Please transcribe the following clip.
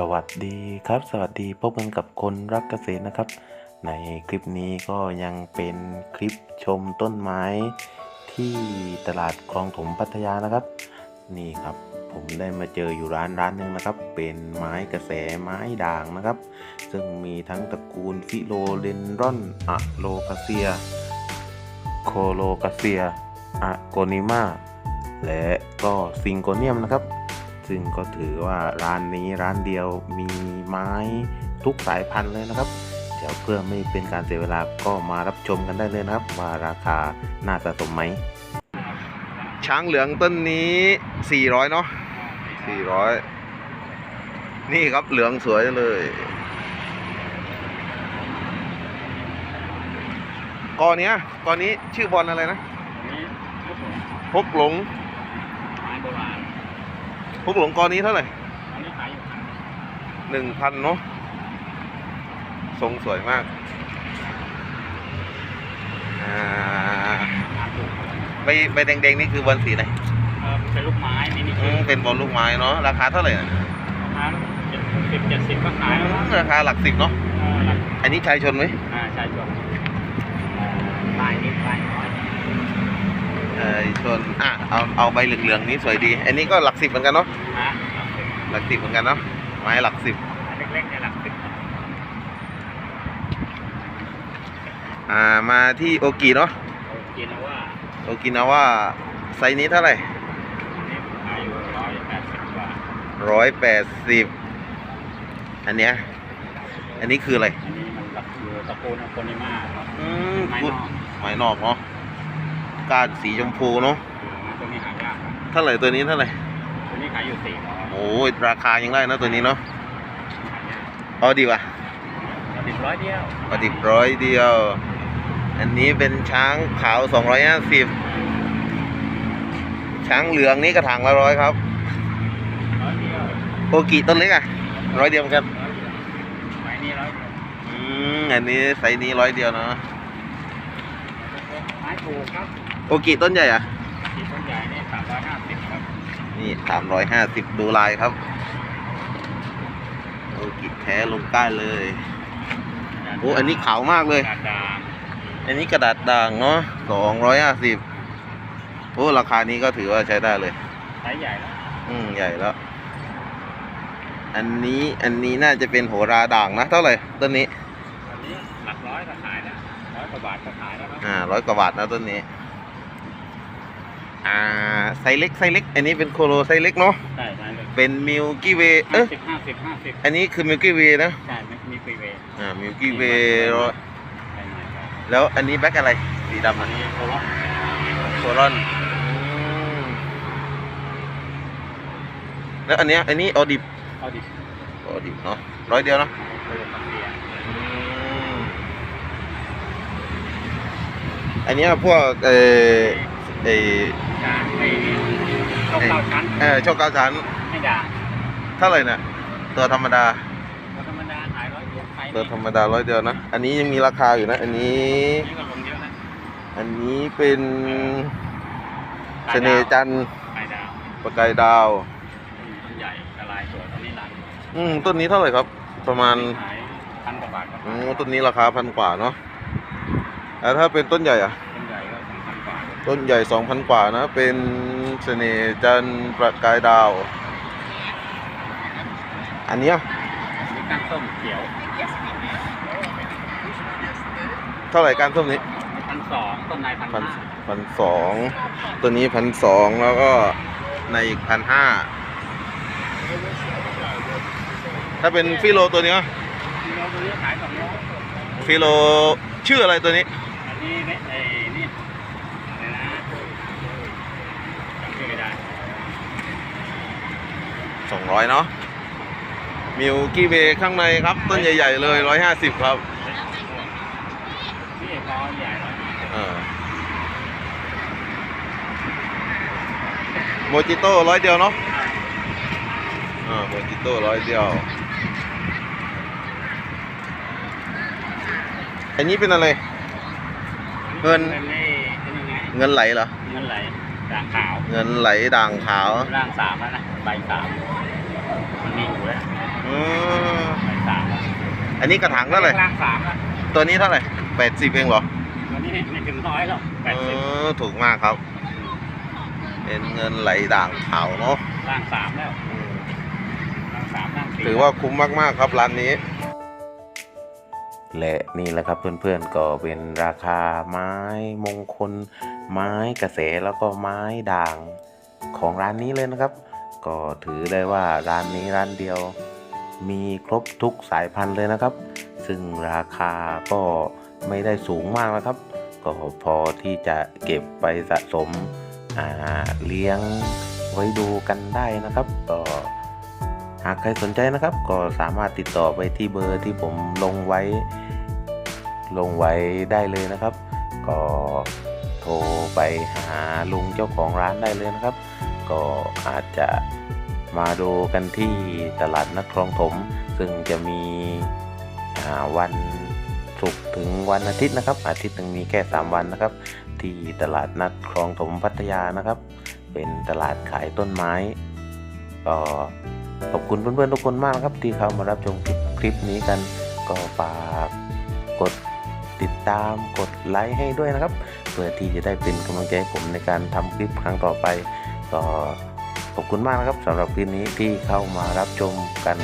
สวัสดีครับ สวัสดีพบกันกับคนรักเกษตรนะครับ ในคลิปนี้ก็ยังเป็นคลิปชมต้นไม้ที่ตลาดคลองถมพัทยานะครับ นี่ครับผมได้มาเจออยู่ร้านร้านหนึ่งนะครับ เป็นไม้กระแสไม้ด่างนะครับ ซึ่งมีทั้งตระกูลฟิโลเดนรอนอะโลคาเซีย โคโลกาเซียอะโกนิมาและก็ซิงโกเนียมนะครับ ซึ่งก็ถือว่าร้านนี้ร้านเดียวมีไม้ทุกสายพันธุ์เลยนะครับ เดี๋ยวเพื่อไม่เป็นการเสียเวลาก็มารับชมกันได้เลยนะครับ ว่าราคาน่าสะสมไหม ช้างเหลืองต้นนี้ 400 เนาะ400 นี่ครับเหลืองสวยเลยกอเนี้ยกอนี้ชื่อบอลอะไรนะนี่ลูกหลงพกหลงไม้โบราณ พกหลงกอนี้เท่าไหร่อันนี้ขายอยู่พันหนึ่งพันเนาะทรงสวยมากอ่าครับถูกใบใบแดงๆนี่คือบอลสีไหนเออเป็นลูกไม้มินิอืมเป็นบอลลูกไม้เนาะราคาเท่าไหร่นะราคาเจ็ดสิบเจ็ดสิบก็ขายแล้วนะราคาหลักสิบเนาะเออหลักอันนี้ชายชนไหมอ่าใช่จบลายนิดลายน้อยเออชนอะเอาเอาใบเหลืองๆนี้สวยดี อันนี้ก็หลักสิบเหมือนกันเนาะนะหลักสิบหลักสิบเหมือนกันเนาะไม้หลักสิบอันเล็กๆเนี่ยหลักสิบอ่ามาที่โอกิเนาะโอเคนะว่าโอกินาว่าไซส์นี้เท่าไหร่อันนี้ขายอยู่ร้อยแปดสิบกว่าร้อยแปดสิบอันเนี้ยอันนี้คืออะไรอันนี้มันหลักอยู่ตระกูลโคนิมาครับอืมไม้พูดนอกไม้นอกเนาะ ก้านสีชมพูเนาะตัวนี้หายากครับเท่าไหร่ตัวนี้เท่าไหร่ตัวนี้ขายอยู่สี่ร้อยโอ้ยราคายังได้นะตัวนี้เนาะหายากเอาดีว่ะสิบร้อยเดียวเอาดิบร้อยเดียว อันนี้เป็นช้างขาวสองร้อยห้าสิบช้างเหลืองนี่กระถางละร้อยครับ ร้อยเดียวโอกิต้นเล็กอะร้อยเดียวเหมือนกันไม้นี้ร้อยเดียวอืมอันนี้ไซส์นี้ร้อยเดียวเนาะไม้ถูกครับ โอกิต้นใหญ่อะสีต้นใหญ่นี่สามร้อยห้าสิบครับนี่สามร้อยห้าสิบดูลายครับ โอกิแท้ลงใต้เลย โอ้อันนี้ขาวมากเลย กระดาษอันนี้กระดาษด่างเนาะสองร้อยห้าสิบโอ้ราคานี้ก็ถือว่าใช้ได้เลย ไซส์ใหญ่แล้วอืมใหญ่แล้ว อันนี้อันนี้น่าจะเป็นโหราด่างนะเท่าไหร่ต้นนี้อันนี้หลักร้อยก็ขายแล้วร้อยกว่าบาทก็ขายแล้วครับ อ่าร้อยกว่าบาทนะต้นนี้ อ่าไซส์เล็กไซส์เล็ก อันนี้เป็นโคโลไซส์เล็กเนาะใช่ใช่เลยเป็นมิลกี้เวเอ๊ะห้าสิบห้าสิบห้าสิบอันนี้คือมิลกี้เวนะใช่ไม่มีฟรีเวย์อ่ามิลกี้เวใช่ไหมครับแล้วอันนี้แบ็คอะไรสีดำอัอะนนี้โคลอโครอนแล้วอันเนี้ยอันนี้ออดิบเอาดิออดิบเนาะร้อยเดียวเนาะ โคลอคาเซียอันเนี้ยพวกเออ เออจานไอ้ข้าวเก้าชั้นเออโชคเก้าชั้นไม่ด่างเท่าไหร่เนี่ยตัวธรรมดาแล้วธรรมดาขายร้อยเดียวไซส์ตัวนี้ธรรมดาร้อยเดียวนะ อันนี้ยังมีราคาอยู่นะ อันนี้นี่ก็ลงเยอะนะอันนี้เป็นเสน่ห์จันทร์ขายดาวประกายดาวต้นใหญ่กระลายสวยต้นนี้รันอืมต้นนี้เท่าไหร่ครับ ประมาณขายพันกว่าบาทก็อืขายมต้นนี้ราคาพันกว่าเนาะแล้วถ้าเป็นต้นใหญ่อะ ต้นใหญ่สองพันกว่านะ เป็นเสน่ห์จันทร์ประกายดาว อันเนี้ยมีก้านส้มเขียวเท่าไหร่การส้มนี้พันสองต้นในพันพันห้าพันสองตัวนี้พันสองแล้วก็ในอีกพันห้าถ้าเป็นฟิโลตัวนี้วะเราตัวนี้ขายสองร้อยฟิโลชื่ออะไรตัวนี้อันนี้เนี่ยไ200 เนาะมิวกี้เวย์ข้างในครับต้นใหญ่ ๆ เลย 150 ครับอยหญ่ร้อยเออโมจิโต้ร้อยเดียวเนาะอ่าโมจิโต้ร้อยเดียวอันนี้เป็นอะไร เงิน เงินไหลเหรอ เงินไหล ด่างขาวเงินไหลด่างขาวร่างสามแล้วนะใบสามมันมีอยู่แล้วอืมไหลสามแล้วอันนี้กระถางเท่าไหร่ล่างสามแล้วตัวนี้เท่าไหร่แปดสิบเองเหรอตัวนี้ไม่ถึงร้อยหรอกแปเอดสิบอถูกมากครับเป็นเงินไหลด่างขาวเนาะล่างสามแล้วล่างสามล่างสี่ถือว่าคุ้มมากๆครับร้านนี้ และนี่แหละครับเพื่อนๆก็เป็นราคาไม้มงคล ไม้กระแสแล้วก็ไม้ด่างของร้านนี้เลยนะครับ ก็ถือได้ว่าร้านนี้ร้านเดียว มีครบทุกสายพันธุ์เลยนะครับ ซึ่งราคาก็ไม่ได้สูงมากนะครับ ก็พอที่จะเก็บไปสะสมเลี้ยงไว้ดูกันได้นะครับก็หากใครสนใจนะครับ ก็สามารถติดต่อไปที่เบอร์ที่ผมลงไว้ ลงไว้ได้เลยนะครับ ก็โทรไปหาลุงเจ้าของร้านได้เลยนะครับ ก็อาจจะมาดูกันที่ตลาดนัดคลองถม ซึ่งจะมีวันศุกร์ถึงวันอาทิตย์นะครับ อาทิตย์หนึ่งมีแค่ 3 วันนะครับ ที่ตลาดนัดคลองถมพัทยานะครับ เป็นตลาดขายต้นไม้ก็ขอบคุณเพื่อนๆทุกคนมากครับที่เข้ามารับชมคลิปนี้กัน ก็ฝากกด ติดตามกดไลค์ให้ด้วยนะครับ เพื่อที่จะได้เป็นกำลังใจให้ผมในการทำคลิปครั้งต่อไป ต่อขอบคุณมากนะครับสำหรับคลิปนี้ที่เข้ามารับชมกัน